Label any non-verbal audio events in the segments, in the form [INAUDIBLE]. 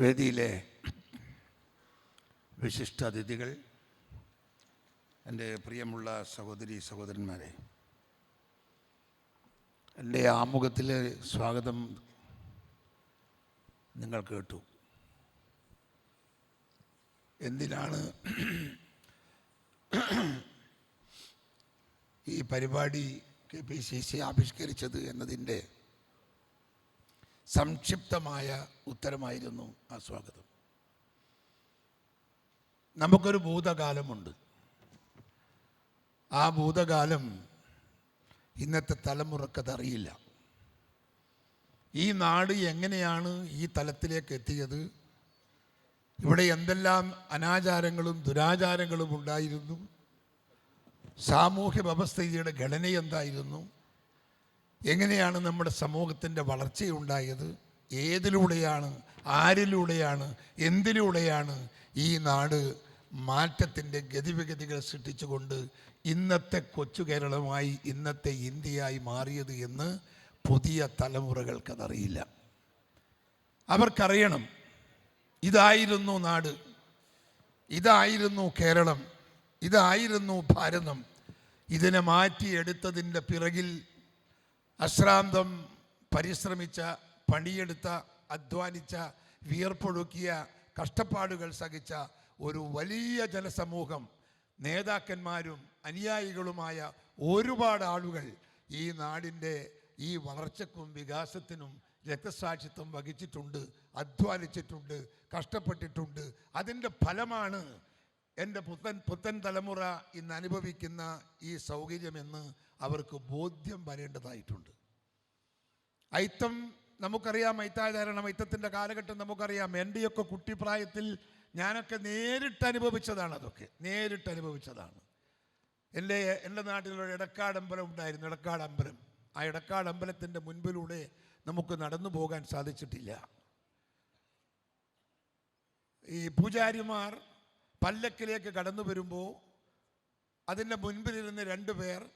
വേദിയിലെ വിശിഷ്ട അതിഥികൾ എന്റെ പ്രിയമുള്ള സഹോദരി സഹോദരന്മാരെ എന്റെ ആമുഖത്തിലെ സ്വാഗതം നിങ്ങൾ കേട്ടു. എന്തിനാണ് ഈ പരിപാടി കെ പി സി സി ആവിഷ്കരിച്ചത് എന്നതിന്റെ സംക്ഷിപ്തമായ ഉത്തരമായിരുന്നു ആ സ്വാഗതം. നമുക്കൊരു ഭൂതകാലമുണ്ട്. ആ ഭൂതകാലം ഇന്നത്തെ തലമുറക്കതറിയില്ല ഈ നാട് എങ്ങനെയാണ് ഈ തലത്തിലേക്ക് എത്തിയത്? ഇവിടെ എന്തെല്ലാം അനാചാരങ്ങളും ദുരാചാരങ്ങളും ഉണ്ടായിരുന്നു? സാമൂഹ്യ വ്യവസ്ഥയുടെ ഘടന എന്തായിരുന്നു എങ്ങനെയാണ് നമ്മുടെ സമൂഹത്തിന്റെ വളർച്ചയുണ്ടായത്? ഏതിലൂടെയാണ്? ആരിലൂടെയാണ്? എന്തിലൂടെയാണ്? ഈ നാട് മാറ്റത്തിന്റെ ഗതിവിഗതികൾ സൃഷ്ടിച്ചുകൊണ്ട് ഇന്നത്തെ കൊച്ചു കേരളമായി ഇന്നത്തെ ഇന്ത്യയായി മാറിയത് എന്ന് പുതിയ തലമുറകൾക്കതറിയില്ല അവർക്കറിയണം ഇതായിരുന്നു നാട് ഇതായിരുന്നു കേരളം ഇതായിരുന്നു ഭാരതം. ഇതിനെ മാറ്റിയെടുത്തതിന്റെ പിറകിൽ അശ്രാന്തം പരിശ്രമിച്ച പണിയെടുത്ത അധ്വാനിച്ച വിയർപ്പൊഴുക്കിയ കഷ്ടപ്പാടുകൾ സഹിച്ച ഒരു വലിയ ജനസമൂഹം നേതാക്കന്മാരും അനുയായികളുമായ ഒരുപാട് ആളുകൾ ഈ നാടിന്റെ ഈ വളർച്ചക്കും വികാസത്തിനും രക്തസാക്ഷിത്വം വഹിച്ചിട്ടുണ്ട് അധ്വാനിച്ചിട്ടുണ്ട് കഷ്ടപ്പെട്ടിട്ടുണ്ട്. അതിന്റെ ഫലമാണ് എന്റെ പുത്തൻ പുത്തൻ തലമുറ ഇന്ന് അനുഭവിക്കുന്ന ഈ സൗകര്യമെന്ന് അവർക്ക് ബോധ്യം വരേണ്ടതായിട്ടുണ്ട്. അയിത്തം നമുക്കറിയാം ഐത്താചാരണം ഐത്തത്തിന്റെ കാലഘട്ടം നമുക്കറിയാം. എന്റെയൊക്കെ കുട്ടിപ്രായത്തിൽ ഞാനൊക്കെ നേരിട്ട് അനുഭവിച്ചതാണ് അതൊക്കെ. നേരിട്ട് അനുഭവിച്ചതാണ്. എന്റെ എന്റെ നാട്ടിലൊരു ഇടക്കാടമ്പലം ഉണ്ടായിരുന്നു ഇടക്കാട് അമ്പലം ആ ഇടക്കാട് അമ്പലത്തിന്റെ മുൻപിലൂടെ നമുക്ക് നടന്നു പോകാൻ സാധിച്ചിട്ടില്ല. ഈ പൂജാരിമാർ പല്ലക്കിലേക്ക് കടന്നു വരുമ്പോൾ അതിന്റെ മുൻപിലിരുന്ന് രണ്ട് പേർ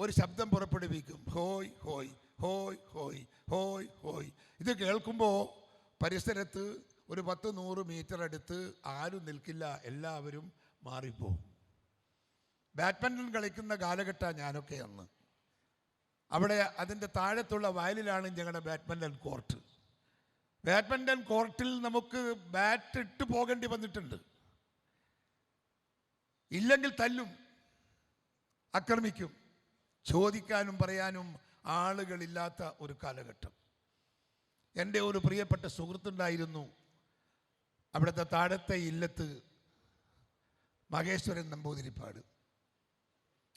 ഒരു ശബ്ദം പുറപ്പെടുവിക്കും. ഹോയ് ഹോയ് ഹോയ് ഹോയ് ഹോയ് ഹോയ്. ഇത് കേൾക്കുമ്പോൾ പരിസരത്ത് ഒരു പത്ത് നൂറ് മീറ്റർ അടുത്ത് ആരും നിൽക്കില്ല എല്ലാവരും മാറിപ്പോവും. ബാഡ്മിന്റൺ കളിക്കുന്ന കാലഘട്ടമാണ് ഞാനൊക്കെ അന്ന്. അവിടെ അതിന്റെ താഴത്തുള്ള വയലിലാണ് ഞങ്ങളുടെ ബാഡ്മിന്റൺ കോർട്ട്. ബാഡ്മിന്റൺ കോർട്ടിൽ നമുക്ക് ബാറ്റ് ഇട്ട് പോകേണ്ടി വന്നിട്ടുണ്ട്. ഇല്ലെങ്കിൽ തല്ലും ആക്രമിക്കും ചോദിക്കാനും പറയാനും ആളുകളില്ലാത്ത ഒരു കാലഘട്ടം. എന്റെ ഒരു പ്രിയപ്പെട്ട സുഹൃത്തുണ്ടായിരുന്നു അവിടുത്തെ താഴത്തെ ഇല്ലത്ത് മഹേശ്വരൻ നമ്പൂതിരിപ്പാട്.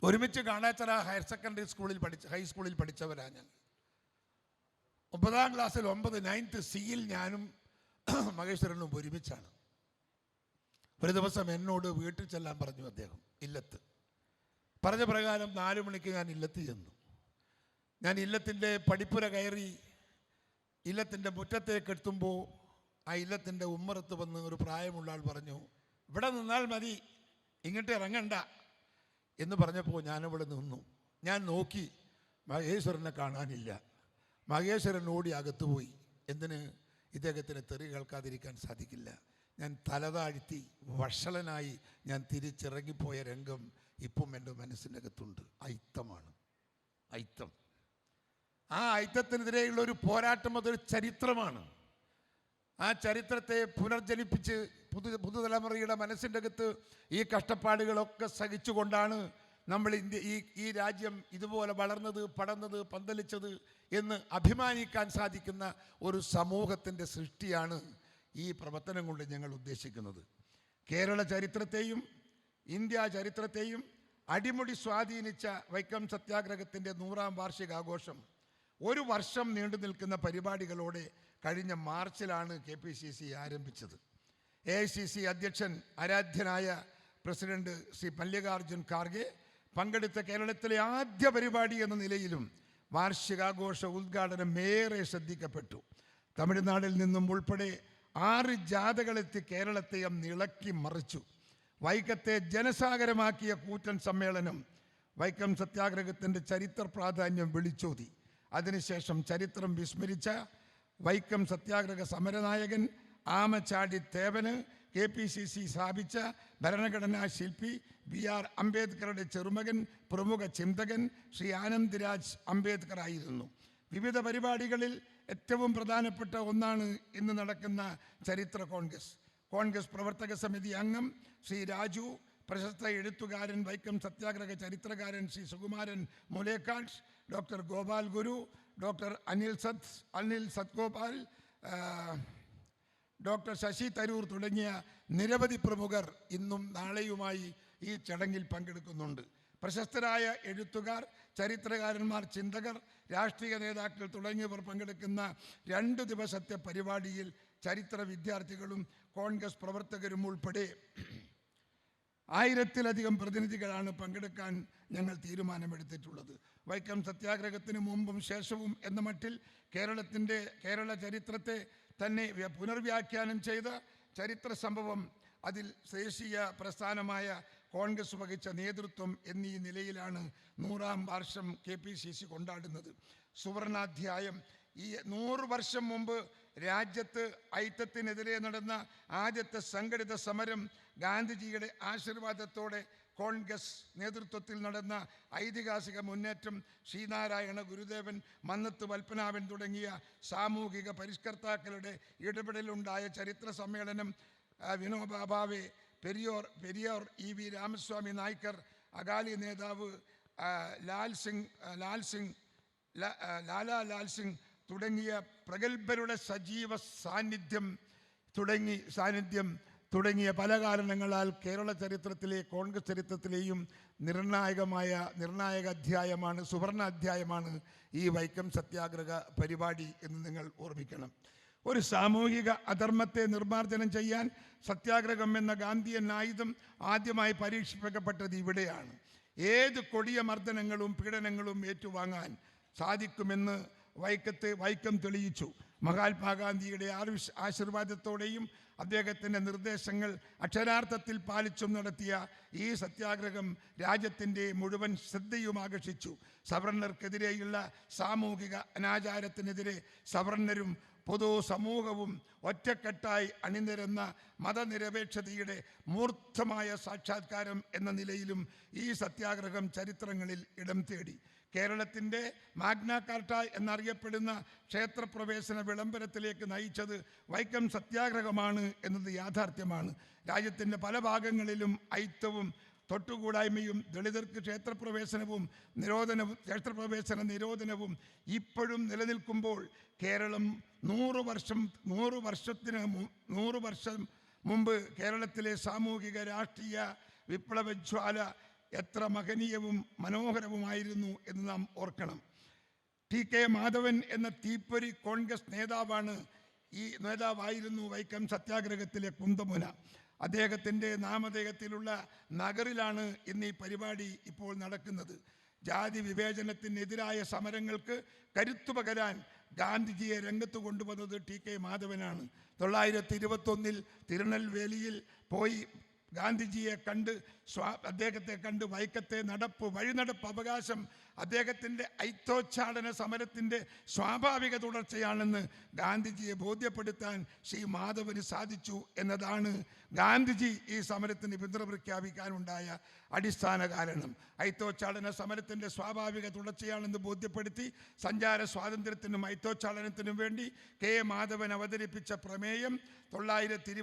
ഒരുമിച്ച് കാണാച്ചറ ഹയർ സെക്കൻഡറി സ്കൂളിൽ പഠിച്ച ഹൈസ്കൂളിൽ പഠിച്ചവരാണ് ഞങ്ങൾ ഒമ്പതാം ക്ലാസ്സിൽ ഒമ്പത് നയൻത്ത് സിയിൽ ഞാനും [CLEARS THROAT] മഹേശ്വരനും ഒരുമിച്ചാണ്. ഒരു ദിവസം എന്നോട് വീട്ടിൽ ചെല്ലാൻ പറഞ്ഞു അദ്ദേഹം ഇല്ലത്ത്. പറഞ്ഞ പ്രകാരം നാലു മണിക്ക് ഞാൻ ഇല്ലത്ത് ചെന്നു. ഞാൻ ഇല്ലത്തിന്റെ പടിപ്പുര കയറി ഇല്ലത്തിന്റെ മുറ്റത്തേക്ക് എത്തുമ്പോൾ ആ ഇല്ലത്തിന്റെ ഉമ്മറത്ത് വന്ന് ഒരു പ്രായമുള്ള ആൾ പറഞ്ഞു ഇവിടെ നിന്നാൽ മതി ഇങ്ങോട്ട് ഇറങ്ങണ്ട എന്ന് പറഞ്ഞപ്പോൾ ഞാനിവിടെ നിന്നു. ഞാൻ നോക്കി മഹേശ്വരനെ കാണാനില്ല. മഹേശ്വരൻ ഓടി അകത്തുപോയി. എന്തിന്? ഇദ്ദേഹത്തിന് തെറി കേൾക്കാതിരിക്കാൻ സാധിക്കില്ല. ഞാൻ തലതാഴ്ത്തി വഷളനായി ഞാൻ തിരിച്ചിറങ്ങിപ്പോയ രംഗം ഇപ്പം എന്റെ മനസ്സിന്റെ അകത്തുണ്ട് ഐത്തമാണ് ഐത്തം ആ ഐത്തത്തിനെതിരെയുള്ള ഒരു പോരാട്ടം അതൊരു ചരിത്രമാണ്. ആ ചരിത്രത്തെ പുനർജനിപ്പിച്ച് പുതു പുതുതലമുറയുടെ മനസ്സിന്റെ അകത്ത് ഈ കഷ്ടപ്പാടുകളൊക്കെ സഹിച്ചുകൊണ്ടാണ് നമ്മൾ ഇന്ത്യ ഈ ഈ രാജ്യം ഇതുപോലെ വളർന്നത് പടർന്നത് പന്തലിച്ചത് എന്ന് അഭിമാനിക്കാൻ സാധിക്കുന്ന ഒരു സമൂഹത്തിന്റെ സൃഷ്ടിയാണ് ഈ പ്രവർത്തനം കൊണ്ട് ഞങ്ങൾ ഉദ്ദേശിക്കുന്നത്. കേരള ചരിത്രത്തെയും ഇന്ത്യ ചരിത്രത്തെയും അടിമുടി സ്വാധീനിച്ച വൈക്കം സത്യാഗ്രഹത്തിന്റെ നൂറാം വാർഷികാഘോഷം ഒരു വർഷം നീണ്ടു നിൽക്കുന്ന പരിപാടികളോടെ കഴിഞ്ഞ മാർച്ചിലാണ് കെ പി സി സി ആരംഭിച്ചത്. എ ഐ സി സി അധ്യക്ഷൻ ആരാധ്യനായ പ്രസിഡന്റ് ശ്രീ മല്ലികാർജുൻ ഖാർഗെ പങ്കെടുത്ത കേരളത്തിലെ ആദ്യ പരിപാടി എന്ന നിലയിലും വാർഷികാഘോഷ ഉദ്ഘാടനം ഏറെ ശ്രദ്ധിക്കപ്പെട്ടു. തമിഴ്നാട്ടിൽ നിന്നും ഉൾപ്പെടെ ആറ് ജാഥകളെത്തി കേരളത്തെ നിളക്കി മറിച്ചു. വൈക്കത്തെ ജനസാഗരമാക്കിയ കൂറ്റൻ സമ്മേളനം വൈക്കം സത്യാഗ്രഹത്തിന്റെ ചരിത്ര പ്രാധാന്യം വിളിച്ചോതി. അതിനുശേഷം ചരിത്രം വിസ്മരിച്ച വൈക്കം സത്യാഗ്രഹ സമരനായകൻ ആമച്ചാടി തേവന് കെ പി സി സി സ്ഥാപിച്ച ഭരണഘടനാ ശില്പി ബി ആർ അംബേദ്കറുടെ ചെറുമകൻ പ്രമുഖ ചിന്തകൻ ശ്രീ ആനന്ദ് രാജ് അംബേദ്കർ ആയിരുന്നു. വിവിധ പരിപാടികളിൽ ഏറ്റവും പ്രധാനപ്പെട്ട ഒന്നാണ് ഇന്ന് നടക്കുന്ന ചരിത്ര കോൺഗ്രസ്. കോൺഗ്രസ് പ്രവർത്തക സമിതി അംഗം ശ്രീ രാജു പ്രശസ്ത എഴുത്തുകാരൻ വൈക്കം സത്യാഗ്രഹ ചരിത്രകാരൻ Shri Sukumaran Mulekkad doctor Gopal Guru doctor Anil Sat Anil Satgopal doctor Shashi Tharoor തുടങ്ങിയ നിരവധി പ്രമുഖർ ഇന്നും നാളെയുമായി ഈ ചടങ്ങിൽ പങ്കെടുക്കുന്നുണ്ട്. പ്രശസ്തരായ എഴുത്തുകാർ ചരിത്രകാരന്മാർ ചിന്തകർ രാഷ്ട്രീയ നേതാക്കൾ തുടങ്ങിയവർ പങ്കെടുക്കുന്ന രണ്ട് ദിവസത്തെ പരിപാടിയിൽ ചരിത്ര വിദ്യാർത്ഥികളും കോൺഗ്രസ് പ്രവർത്തകരും ഉൾപ്പെടെ ആയിരത്തിലധികം പ്രതിനിധികളാണ് പങ്കെടുക്കാൻ ഞങ്ങൾ തീരുമാനമെടുത്തിട്ടുള്ളത്. വൈക്കം സത്യാഗ്രഹത്തിന് മുമ്പും ശേഷവും എന്ന മട്ടിൽ കേരളത്തിന്റെ കേരള ചരിത്രത്തെ തന്നെ വ്യ- പുനർവ്യാഖ്യാനം ചെയ്ത ചരിത്ര സംഭവം അതിൽ ദേശീയ പ്രസ്ഥാനമായ കോൺഗ്രസ് വഹിച്ച നേതൃത്വം എന്നീ നിലയിലാണ് നൂറാം വർഷം കെ പി സി സി കൊണ്ടാടുന്നത്. സുവർണാധ്യായം. ഈ നൂറ് വർഷം മുമ്പ് രാജ്യത്ത് ഐത്തത്തിനെതിരെ നടന്ന ആദ്യത്തെ സംഘടിത സമരം ഗാന്ധിജിയുടെ ആശീർവാദത്തോടെ കോൺഗ്രസ് നേതൃത്വത്തിൽ നടന്ന ഐതിഹാസിക മുന്നേറ്റം ശ്രീനാരായണ ഗുരുദേവൻ മന്നത്ത് പത്മനാഭൻ തുടങ്ങിയ സാമൂഹിക പരിഷ്കർത്താക്കളുടെ ഇടപെടലുണ്ടായ ചരിത്ര സമ്മേളനം വിനോബ പെരിയോർ പെരിയോർ ഇ വി രാമസ്വാമി നായ്ക്കർ അകാലി നേതാവ് ലാൽ സിംഗ് ലാൽ സിംഗ് ലാലാ ലാൽ സിംഗ് തുടങ്ങിയ പ്രഗത്ഭരുടെ സജീവ സാന്നിധ്യം തുടങ്ങി സാന്നിധ്യം തുടങ്ങിയ പല കാരണങ്ങളാൽ കേരള ചരിത്രത്തിലെ കോൺഗ്രസ് ചരിത്രത്തിലെയും നിർണായകമായ നിർണായക അധ്യായമാണ് സുവർണ അധ്യായമാണ് ഈ വൈക്കം സത്യാഗ്രഹ പരിപാടി എന്ന് നിങ്ങൾ ഓർമ്മിക്കണം. ഒരു സാമൂഹിക അധർമ്മത്തെ നിർമ്മാർജനം ചെയ്യാൻ സത്യാഗ്രഹം എന്ന ഗാന്ധിയൻ ആയുധം ആദ്യമായി പരീക്ഷിപ്പിക്കപ്പെട്ടത് ഇവിടെയാണ്. ഏത് കൊടിയ മർദ്ദനങ്ങളും പീഡനങ്ങളും ഏറ്റുവാങ്ങാൻ സാധിക്കുമെന്ന് വൈക്കത്തെ വൈക്കം തെളിയിച്ചു. മഹാത്മാഗാന്ധിയുടെ ആശീർവാദത്തോടെയും അദ്ദേഹത്തിന്റെ നിർദ്ദേശങ്ങൾ അക്ഷരാർത്ഥത്തിൽ പാലിച്ചും നടത്തിയ ഈ സത്യാഗ്രഹം രാജ്യത്തിന്റെ മുഴുവൻ ശ്രദ്ധയും ആകർഷിച്ചു. സവർണർക്കെതിരെയുള്ള സാമൂഹിക അനാചാരത്തിനെതിരെ സവർണരും പൊതു സമൂഹവും ഒറ്റക്കെട്ടായി അണിനിരന്ന മതനിരപേക്ഷതയുടെ മൂർത്തമായ സാക്ഷാത്കാരം എന്ന നിലയിലും ഈ സത്യാഗ്രഹം ചരിത്രങ്ങളിൽ ഇടം തേടി. കേരളത്തിന്റെ മാഗ്നാകാർട്ട എന്നറിയപ്പെടുന്ന ക്ഷേത്രപ്രവേശന വിളംബരത്തിലേക്ക് നയിച്ചത് വൈക്കം സത്യാഗ്രഹമാണ് എന്നത് യാഥാർത്ഥ്യമാണ്. രാജ്യത്തിന്റെ പല ഭാഗങ്ങളിലും ഐത്തവും തൊട്ടുകൂടായ്മയും ദളിതർക്ക് ക്ഷേത്രപ്രവേശനവും നിരോധനവും ക്ഷേത്രപ്രവേശന നിരോധനവും ഇപ്പോഴും നിലനിൽക്കുമ്പോൾ കേരളം നൂറ് വർഷം നൂറ് വർഷത്തിന് നൂറു വർഷം മുമ്പ് കേരളത്തിലെ സാമൂഹിക രാഷ്ട്രീയ വിപ്ലവജ്വാല എത്ര മഹനീയവും മനോഹരവുമായിരുന്നു എന്ന് നാം ഓർക്കണം. ടി കെ മാധവൻ എന്ന തീപ്പൊരി കോൺഗ്രസ് നേതാവാണ് ഈ നേതാവായിരുന്നു വൈക്കം സത്യാഗ്രഹത്തിലെ കുന്തമുന. അദ്ദേഹത്തിന്റെ നാമദേഹത്തിലുള്ള നഗറിലാണ് ഇന്ന് ഈ പരിപാടി ഇപ്പോൾ നടക്കുന്നത്. ജാതി വിവേചനത്തിനെതിരായ സമരങ്ങൾക്ക് കരുത്തു പകരാൻ ഗാന്ധിജിയെ രംഗത്ത് കൊണ്ടുവന്നത് ടി കെ മാധവനാണ്. തൊള്ളായിരത്തി ഇരുപത്തൊന്നിൽ തിരുനെൽവേലിയിൽ പോയി ഗാന്ധിജിയെ കണ്ട് സ്വാ അദ്ദേഹത്തെ കണ്ട് വൈക്കത്തെ നടപ്പ് വഴിനടപ്പ് അവകാശം അദ്ദേഹത്തിന്റെ ഐത്തോച്ചാടന സമരത്തിന്റെ സ്വാഭാവിക തുടർച്ചയാണെന്ന് ഗാന്ധിജിയെ ബോധ്യപ്പെടുത്താൻ ശ്രീ മാധവന് സാധിച്ചു എന്നതാണ് ഗാന്ധിജി ഈ സമരത്തിന് പിന്തുണ പ്രഖ്യാപിക്കാനുണ്ടായ അടിസ്ഥാന കാരണം. ഐത്തോച്ചാടന സമരത്തിന്റെ സ്വാഭാവിക തുടർച്ചയാണെന്ന് ബോധ്യപ്പെടുത്തി സഞ്ചാര സ്വാതന്ത്ര്യത്തിനും ഐത്തോച്ചാടനത്തിനും വേണ്ടി കെ മാധവൻ അവതരിപ്പിച്ച പ്രമേയം തൊള്ളായിരത്തി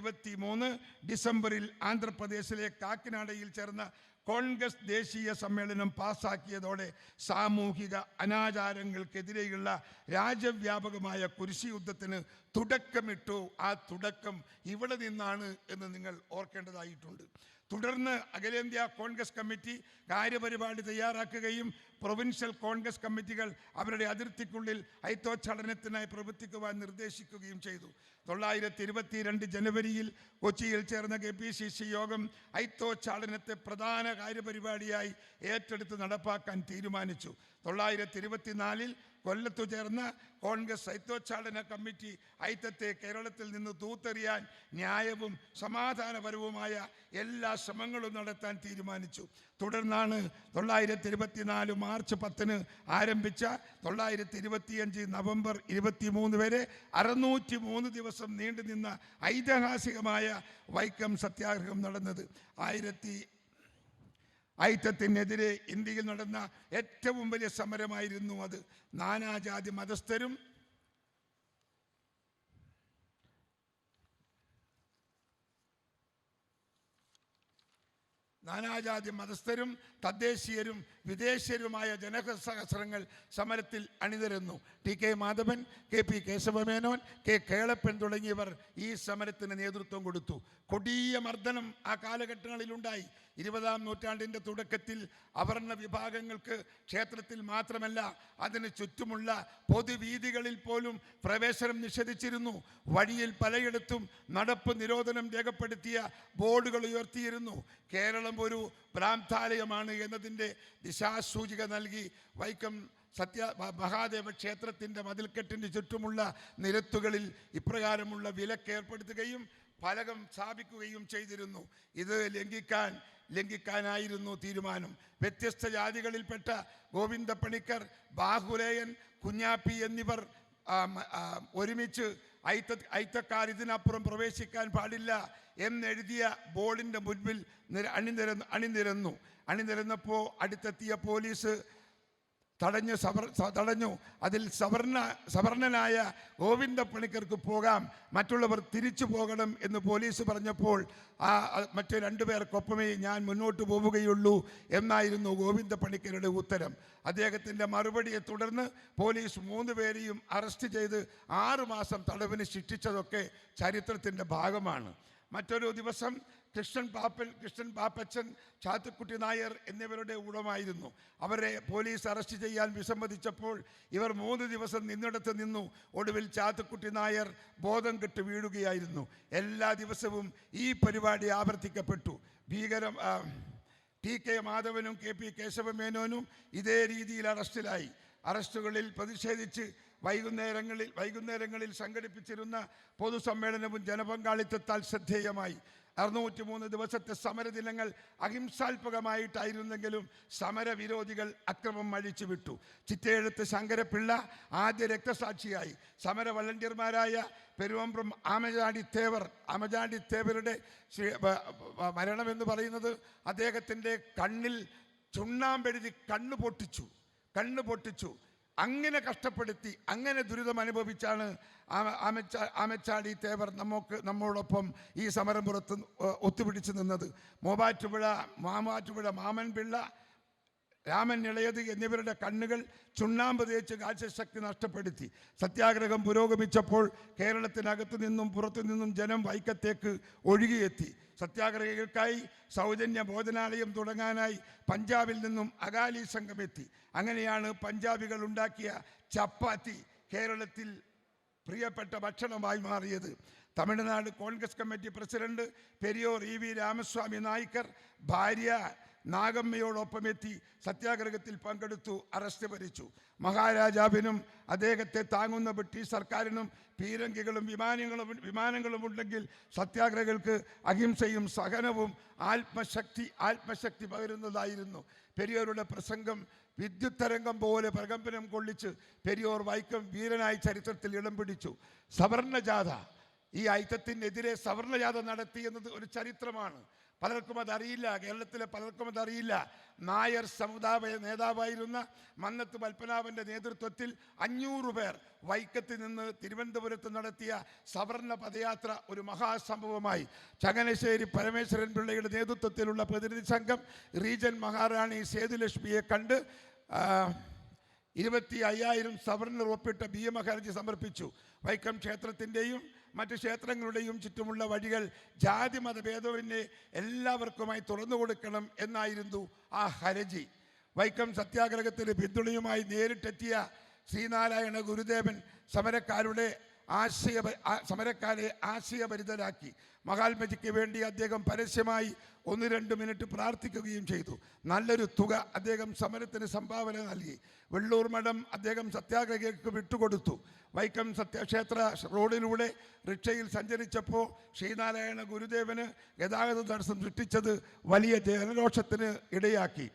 ഡിസംബറിൽ ആന്ധ്രാപ്രദേശിലെ കാക്കിനാടയിൽ ചേർന്ന കോൺഗ്രസ് ദേശീയ സമ്മേളനം പാസാക്കിയതോടെ സാമൂഹിക അനാചാരങ്ങൾക്കെതിരെയുള്ള രാജ്യവ്യാപകമായ കുരിശി യുദ്ധത്തിന് തുടക്കമിട്ടു. ആ തുടക്കം ഇവിടെ നിന്നാണ് എന്ന് നിങ്ങൾ ഓർക്കേണ്ടതായിട്ടുണ്ട്. തുടർന്ന് അഖിലേന്ത്യാ കോൺഗ്രസ് കമ്മിറ്റി കാര്യപരിപാടി തയ്യാറാക്കുകയും പ്രൊവിൻഷ്യൽ കോൺഗ്രസ് കമ്മിറ്റികൾ അവരുടെ അതിർത്തിക്കുള്ളിൽ ഐത്തോച്ചാടനത്തിനായി പ്രവർത്തിക്കുവാൻ നിർദ്ദേശിക്കുകയും ചെയ്തു. തൊള്ളായിരത്തി ഇരുപത്തിരണ്ട് ജനുവരിയിൽ കൊച്ചിയിൽ ചേർന്ന കെ പി സി സി യോഗം ഐത്തോച്ചാടനത്തെ പ്രധാന കാര്യപരിപാടിയായി ഏറ്റെടുത്ത് നടപ്പാക്കാൻ തീരുമാനിച്ചു. തൊള്ളായിരത്തി ഇരുപത്തിനാലിൽ കൊല്ലത്തു ചേർന്ന കോൺഗ്രസ് സൈത്തോച്ചാടന കമ്മിറ്റി ഐത്തത്തെ കേരളത്തിൽ നിന്ന് തൂത്തെറിയാൻ ന്യായവും സമാധാനപരവുമായ എല്ലാ ശ്രമങ്ങളും നടത്താൻ തീരുമാനിച്ചു. തുടർന്നാണ് തൊള്ളായിരത്തി ഇരുപത്തിനാല് മാർച്ച് പത്തിന് ആരംഭിച്ച തൊള്ളായിരത്തി ഇരുപത്തിയഞ്ച് നവംബർ ഇരുപത്തി മൂന്ന് വരെ അറുന്നൂറ്റി മൂന്ന് ദിവസം നീണ്ടുനിന്ന ഐതിഹാസികമായ വൈക്കം സത്യാഗ്രഹം നടന്നത്. ആയിരത്തി ഐത്തത്തിനെതിരെ ഇന്ത്യയിൽ നടന്ന ഏറ്റവും വലിയ സമരമായിരുന്നു അത്. നാനാജാതി മതസ്ഥരും നാനാജാതി മതസ്ഥരും തദ്ദേശീയരും വിദേശീയരുമായ ജനസഹസ്രങ്ങൾ സമരത്തിൽ അണിനിരന്നു. T K Madhavan K P Kesava Menon K Kelappan തുടങ്ങിയവർ ഈ സമരത്തിന് നേതൃത്വം കൊടുത്തു. കൊടിയ മർദ്ദനം ആ കാലഘട്ടങ്ങളിലുണ്ടായി. ഇരുപതാം നൂറ്റാണ്ടിന്റെ തുടക്കത്തിൽ അവർണ വിഭാഗങ്ങൾക്ക് ക്ഷേത്രത്തിൽ മാത്രമല്ല അതിന് ചുറ്റുമുള്ള പൊതുവീതികളിൽ പോലും പ്രവേശനം നിഷേധിച്ചിരുന്നു. വഴിയിൽ പലയിടത്തും നടപ്പ് നിരോധനം രേഖപ്പെടുത്തിയ ബോർഡുകൾ ഉയർത്തിയിരുന്നു. കേരളം ഒരു ഭ്രാന്താലയമാണ് എന്നതിന്റെ ദിശാസൂചിക നൽകി വൈക്കം സത്യ മഹാദേവ ക്ഷേത്രത്തിന്റെ മതിൽക്കെട്ടിന് ചുറ്റുമുള്ള നിരത്തുകളിൽ ഇപ്രകാരമുള്ള വിലക്കേർപ്പെടുത്തുകയും ഫലകം സ്ഥാപിക്കുകയും ചെയ്തിരുന്നു. ഇത് ലംഘിക്കാൻ ലംഘിക്കാനായിരുന്നു തീരുമാനം. വ്യത്യസ്ത ജാതികളിൽപ്പെട്ട ഗോവിന്ദപ്പണിക്കർ ബാഹുലേയൻ കുഞ്ഞാപ്പി എന്നിവർ ഒരുമിച്ച് ഐത്ത ഐത്തക്കാർ ഇതിനപ്പുറം പ്രവേശിക്കാൻ പാടില്ല എന്നെഴുതിയ ബോർഡിന്റെ മുൻപിൽ അണിനിര അണിനിരന്നു. അണിനിരന്നു അണിനിരന്നപ്പോൾ അടുത്തെത്തിയ പോലീസ് തടഞ്ഞു സവർ തടഞ്ഞു. അതിൽ സവർണ സവർണനായ ഗോവിന്ദപ്പണിക്കർക്ക് പോകാം. മറ്റുള്ളവർ തിരിച്ചു പോകണം എന്ന് പോലീസ് പറഞ്ഞപ്പോൾ ആ, മറ്റു രണ്ടുപേർക്കൊപ്പമേ ഞാൻ മുന്നോട്ട് പോവുകയുള്ളൂ എന്നായിരുന്നു ഗോവിന്ദ പണിക്കരുടെ ഉത്തരം. അദ്ദേഹത്തിന്റെ മറുപടിയെ തുടർന്ന് പോലീസ് മൂന്ന് പേരെയും അറസ്റ്റ് ചെയ്ത് ആറുമാസം തടവിന് ശിക്ഷിച്ചതൊക്കെ ചരിത്രത്തിന്റെ ഭാഗമാണ്. മറ്റൊരു ദിവസം കൃഷ്ണൻ പാപ്പൻ കൃഷ്ണൻ പാപ്പച്ചൻ ചാത്തുക്കുട്ടി നായർ എന്നിവരുടെ ഉടമായിരുന്നു അവരെ പോലീസ് അറസ്റ്റ് ചെയ്യാൻ വിസമ്മതിച്ചപ്പോൾ ഇവർ മൂന്ന് ദിവസം നിന്നിടത്ത് നിന്നു. ഒടുവിൽ ചാത്തുക്കുട്ടി നായർ ബോധം കെട്ട് വീഴുകയായിരുന്നു. എല്ലാ ദിവസവും ഈ പരിപാടി ആവർത്തിക്കപ്പെട്ടു. ഭീകരം ടി കെ മാധവനും കെ പി കേശവമേനോനും ഇതേ രീതിയിൽ അറസ്റ്റിലായി. അറസ്റ്റുകളിൽ പ്രതിഷേധിച്ച് വൈകുന്നേരങ്ങളിൽ വൈകുന്നേരങ്ങളിൽ സംഘടിപ്പിച്ചിരുന്ന പൊതുസമ്മേളനവും ജനപങ്കാളിത്തത്താൽ ശ്രദ്ധേയമായി. അറുന്നൂറ്റി മൂന്ന് ദിവസത്തെ സമര ദിനങ്ങൾ അഹിംസാത്മകമായിട്ടായിരുന്നെങ്കിലും സമരവിരോധികൾ അക്രമം അഴിച്ചു വിട്ടു ചിറ്റയെഴുത്ത് ശങ്കരപിള്ള ആദ്യ രക്തസാക്ഷിയായി. സമര വളണ്ടിയർമാരായ പെരുവമ്പ്രം ആമചാടി തേവർ ആമചാടി തേവരുടെ മരണമെന്ന് പറയുന്നത് അദ്ദേഹത്തിന്റെ കണ്ണിൽ ചുണ്ണാമ്പെഴുതി കണ്ണു പൊട്ടിച്ചു. കണ്ണു പൊട്ടിച്ചു. അങ്ങനെ കഷ്ടപ്പെടുത്തി അങ്ങനെ ദുരിതം അനുഭവിച്ചാണ് ആമ- ആമച്ചാ ആമച്ചാടി തേവർ നമുക്ക് നമ്മോടൊപ്പം ഈ സമരം പുറത്ത് ഒത്തുപിടിച്ച് നിന്നത്. മൂവാറ്റുപുഴ മാമാറ്റുപുഴ മാമൻ പിള്ള രാമൻ ഇളയത് എന്നിവരുടെ കണ്ണുകൾ ചുണ്ണാമ്പ് തേച്ച് കാഴ്ചശക്തി നഷ്ടപ്പെടുത്തി. സത്യാഗ്രഹം പുരോഗമിച്ചപ്പോൾ കേരളത്തിനകത്തു നിന്നും പുറത്തു നിന്നും ജനം വൈക്കത്തേക്ക് ഒഴുകിയെത്തി. സത്യാഗ്രഹികൾക്കായി സൗജന്യ ഭോജനാലയം തുടങ്ങാനായി പഞ്ചാബിൽ നിന്നും അകാലി സംഘം എത്തി. അങ്ങനെയാണ് പഞ്ചാബികൾ ഉണ്ടാക്കിയ ചപ്പാത്തി കേരളത്തിൽ പ്രിയപ്പെട്ട ഭക്ഷണമായി മാറിയത്. Tamil Nadu Congress committee president Periyar E V Ramaswamy Naicker ഭാര്യ നാഗമ്മയോടൊപ്പം എത്തി സത്യാഗ്രഹത്തിൽ പങ്കെടുത്തു അറസ്റ്റ് ഭരിച്ചു. മഹാരാജാവിനും അദ്ദേഹത്തെ താങ്ങുന്ന ബ്രിട്ടീഷ് സർക്കാരിനും പീരങ്കികളും വിമാനങ്ങളും വിമാനങ്ങളും ഉണ്ടെങ്കിൽ സത്യാഗ്രഹികൾക്ക് അഹിംസയും സഹനവും ആത്മശക്തി ആത്മശക്തി പകരുന്നതായിരുന്നു. പെരിയോരുടെ പ്രസംഗം വിദ്യുത് തരംഗം പോലെ പ്രകമ്പനം കൊള്ളിച്ച് പെരിയോർ വൈക്കം വീരനായി ചരിത്രത്തിൽ ഇടം പിടിച്ചു. സവർണജാഥ. ഈ ഐത്തത്തിനെതിരെ സവർണജാഥ നടത്തി എന്നത് ഒരു ചരിത്രമാണ്. പലർക്കും അതറിയില്ല. കേരളത്തിലെ പലർക്കും അതറിയില്ല. നായർ സമുദായ നേതാവായിരുന്ന മന്നത്ത് പത്മനാഭന്റെ നേതൃത്വത്തിൽ അഞ്ഞൂറ് പേർ വൈക്കത്ത് നിന്ന് തിരുവനന്തപുരത്ത് നടത്തിയ സവർണ പദയാത്ര ഒരു മഹാസംഭവമായി. ചങ്ങനശ്ശേരി പരമേശ്വരൻ പിള്ളയുടെ നേതൃത്വത്തിലുള്ള പ്രതിനിധി സംഘം റീജൻ മഹാറാണി സേതുലക്ഷ്മിയെ കണ്ട് ഇരുപത്തി അയ്യായിരം സവർണർ ഒപ്പിട്ട എം ഹർജി സമർപ്പിച്ചു. വൈക്കം ക്ഷേത്രത്തിന്റെയും മറ്റ് ക്ഷേത്രങ്ങളുടെയും ചുറ്റുമുള്ള വഴികൾ ജാതി മതഭേദവിനെ എല്ലാവർക്കുമായി തുറന്നു കൊടുക്കണം എന്നായിരുന്നു ആ ഹരജി. വൈക്കം സത്യാഗ്രഹത്തിന് പിന്തുണയുമായി നേരിട്ടെത്തിയ ശ്രീനാരായണ ഗുരുദേവൻ സമരക്കാരുടെ ആശയ സമരക്കാരെ ആശയഭരിതരാക്കി മഹാത്മജിക്ക് വേണ്ടി അദ്ദേഹം പരസ്യമായി ഒന്ന് രണ്ട് മിനിറ്റ് പ്രാർത്ഥിക്കുകയും ചെയ്തു. നല്ലൊരു തുക അദ്ദേഹം സമരത്തിന് സംഭാവന നൽകി. വെള്ളൂർ മഠം അദ്ദേഹം സത്യാഗ്രഹിക്ക് വിട്ടുകൊടുത്തു. വൈക്കം സത്യക്ഷേത്ര റോഡിലൂടെ റിക്ഷയിൽ സഞ്ചരിച്ചപ്പോൾ ശ്രീനാരായണ ഗുരുദേവന് ഗതാഗത തടസ്സം സൃഷ്ടിച്ചത് വലിയ ജനരോഷത്തിന് ഇടയാക്കി.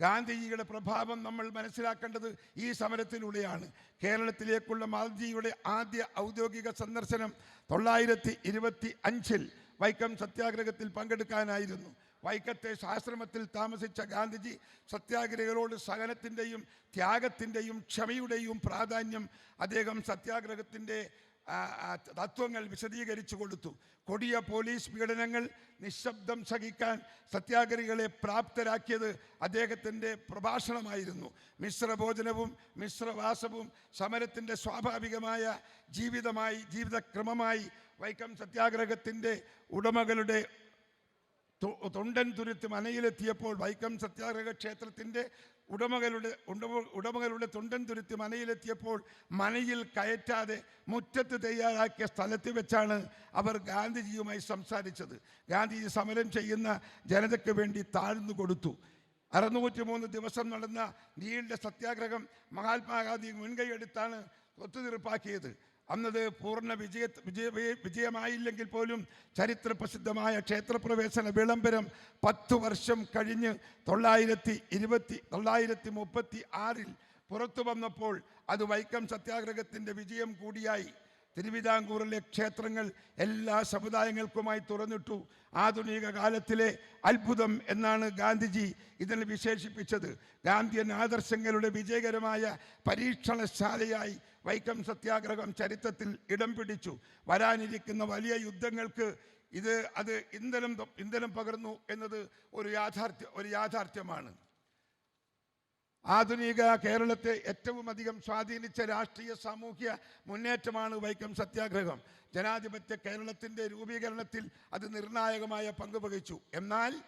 ഗാന്ധിജിയുടെ പ്രഭാവം നമ്മൾ മനസ്സിലാക്കേണ്ടത് ഈ സമരത്തിലൂടെയാണ്. കേരളത്തിലേക്കുള്ള മാർജിയുടെ ആദ്യ ഔദ്യോഗിക സന്ദർശനം തൊള്ളായിരത്തി ഇരുപത്തി അഞ്ചിൽ വൈക്കം സത്യാഗ്രഹത്തിൽ പങ്കെടുക്കാനായിരുന്നു. വൈക്കത്തെ ആശ്രമത്തിൽ താമസിച്ച ഗാന്ധിജി സത്യാഗ്രഹികളോട് സഹനത്തിന്റെയും ത്യാഗത്തിന്റെയും ക്ഷമയുടെയും പ്രാധാന്യം അദ്ദേഹം സത്യാഗ്രഹത്തിന്റെ തത്വങ്ങൾ വിശദീകരിച്ചു കൊടുത്തു. കൊടിയ പോലീസ് പീഡനങ്ങൾ നിശബ്ദം സഹിക്കാൻ സത്യാഗ്രഹികളെ പ്രാപ്തരാക്കിയത് അദ്ദേഹത്തിന്റെ പ്രഭാഷണമായിരുന്നു. മിശ്രഭോജനവും മിശ്രവാസവും സമരത്തിന്റെ സ്വാഭാവികമായ ജീവിതമായി ജീവിതക്രമമായി വൈക്കം സത്യാഗ്രഹത്തിന്റെ ഉടമകളുടെ തൊണ്ടൻ തുരുത്ത് മനയിലെത്തിയപ്പോൾ വൈക്കം സത്യാഗ്രഹ ക്ഷേത്രത്തിന്റെ ഉടമകളുടെ ഉടമ- ഉടമകളുടെ തൊണ്ടൻ തുരുത്തി മനയിലെത്തിയപ്പോൾ മനയിൽ കയറ്റാതെ മുറ്റത്ത് തയ്യാറാക്കിയ സ്ഥലത്ത് വെച്ചാണ് അവർ ഗാന്ധിജിയുമായി സംസാരിച്ചത്. ഗാന്ധിജി സമരം ചെയ്യുന്ന ജനതയ്ക്ക് വേണ്ടി താഴ്ന്നു കൊടുത്തു. അറുന്നൂറ്റി മൂന്ന് ദിവസം നടന്ന നീണ്ട സത്യാഗ്രഹം മഹാത്മാഗാന്ധി മുൻകൈയെടുത്താണ് ഒത്തുതീർപ്പാക്കിയത് അന്നത് പൂർണ വിജയ വിജയ വിജയമായില്ലെങ്കിൽ പോലും ചരിത്ര പ്രസിദ്ധമായ ക്ഷേത്രപ്രവേശന വിളംബരം പത്തു വർഷം കഴിഞ്ഞ് തൊള്ളായിരത്തി ഇരുപത്തി തൊള്ളായിരത്തി മുപ്പത്തി ആറിൽ പുറത്തു വന്നപ്പോൾ അത് വൈക്കം സത്യാഗ്രഹത്തിന്റെ വിജയം കൂടിയായി. തിരുവിതാംകൂറിലെ ക്ഷേത്രങ്ങൾ എല്ലാ സമുദായങ്ങൾക്കുമായി തുറന്നിട്ടു. ആധുനിക കാലത്തിലെ അത്ഭുതം എന്നാണ് ഗാന്ധിജി ഇതിനെ വിശേഷിപ്പിച്ചത്. ഗാന്ധിയൻ ആദർശങ്ങളുടെ വിജയകരമായ പരീക്ഷണശാലയായി വൈക്കം സത്യാഗ്രഹം ചരിത്രത്തിൽ ഇടം പിടിച്ചു. വരാനിരിക്കുന്ന വലിയ യുദ്ധങ്ങൾക്ക് ഇത് അത് ഇന്ധനം ഇന്ധനം പകർന്നു എന്നത് ഒരു യാഥാർത്ഥ്യ ഒരു യാഥാർത്ഥ്യമാണ്. ആധുനിക കേരളത്തെ ഏറ്റവും അധികം സ്വാധീനിച്ച രാഷ്ട്രീയ സാമൂഹ്യ മുന്നേറ്റമാണ് വൈക്കം സത്യാഗ്രഹം. ജനാധിപത്യ കേരളത്തിന്റെ രൂപീകരണത്തിൽ അത് നിർണായകമായ പങ്ക് വഹിച്ചു. എന്നാൽ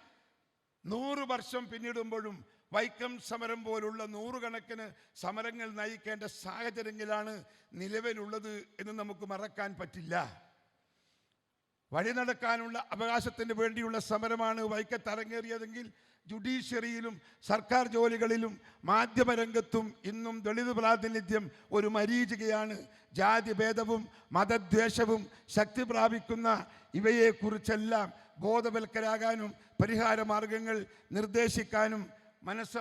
നൂറ് വർഷം പിന്നിടുമ്പോഴും വൈക്കം സമരം പോലുള്ള നൂറുകണക്കിന് സമരങ്ങൾ നയിക്കേണ്ട സാഹചര്യങ്ങളാണ് നിലവിലുള്ളത് എന്ന് നമുക്ക് മറക്കാൻ പറ്റില്ല. വഴി നടക്കാനുള്ള അവകാശത്തിന് വേണ്ടിയുള്ള സമരമാണ് വൈക്കത്ത് അരങ്ങേറിയതെങ്കിൽ ജുഡീഷ്യറിയിലും സർക്കാർ ജോലികളിലും മാധ്യമരംഗത്തും ഇന്നും ദളിത് പ്രാതിനിധ്യം ഒരു മരീചികയാണ്. ജാതിഭേദവും മതദ്വേഷവും ശക്തി പ്രാപിക്കുന്ന ഇവയെക്കുറിച്ചെല്ലാം ബോധവൽക്കരാകാനും പരിഹാര മാർഗങ്ങൾ നിർദ്ദേശിക്കാനും മനസ്സ്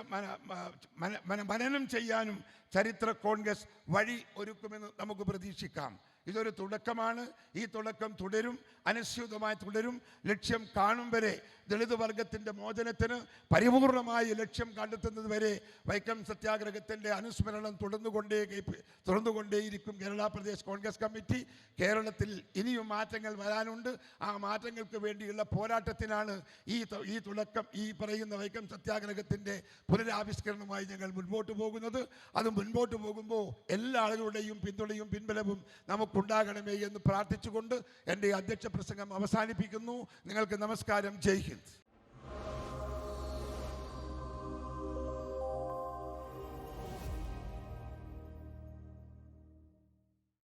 മനനം ചെയ്യാനും ചരിത്ര കോൺഗ്രസ് വഴി ഒരുക്കുമെന്ന് നമുക്ക് പ്രതീക്ഷിക്കാം. ഇതൊരു തുടക്കമാണ്. ഈ തുടക്കം തുടരും അനുസ്യൂതമായി തുടരും. ലക്ഷ്യം കാണും വരെ ദളിത് വർഗത്തിന്റെ മോചനത്തിന് പരിപൂർണമായി ലക്ഷ്യം കണ്ടെത്തുന്നത് വരെ വൈക്കം സത്യാഗ്രഹത്തിന്റെ അനുസ്മരണം തുടർന്നുകൊണ്ടേ തുടർന്നുകൊണ്ടേയിരിക്കും കേരള പ്രദേശ് കോൺഗ്രസ് കമ്മിറ്റി. കേരളത്തിൽ ഇനിയും മാറ്റങ്ങൾ വരാനുണ്ട്. ആ മാറ്റങ്ങൾക്ക് വേണ്ടിയുള്ള പോരാട്ടത്തിനാണ് ഈ ഈ തുടക്കം ഈ പറയുന്ന വൈക്കം സത്യാഗ്രഹത്തിന്റെ പുനരാവിഷ്കരണമായി ഞങ്ങൾ മുൻപോട്ട് പോകുന്നത്. അത് മുൻപോട്ട് പോകുമ്പോൾ എല്ലാ ആളുകളുടെയും പിന്തുണയും പിൻബലവും നമുക്കുണ്ടാകണമേ എന്ന് പ്രാർത്ഥിച്ചുകൊണ്ട് എന്റെ അധ്യക്ഷ പ്രസംഗം അവസാനിപ്പിക്കുന്നു. നിങ്ങൾക്ക് നമസ്കാരം. ജയ് ഹിന്ദ്.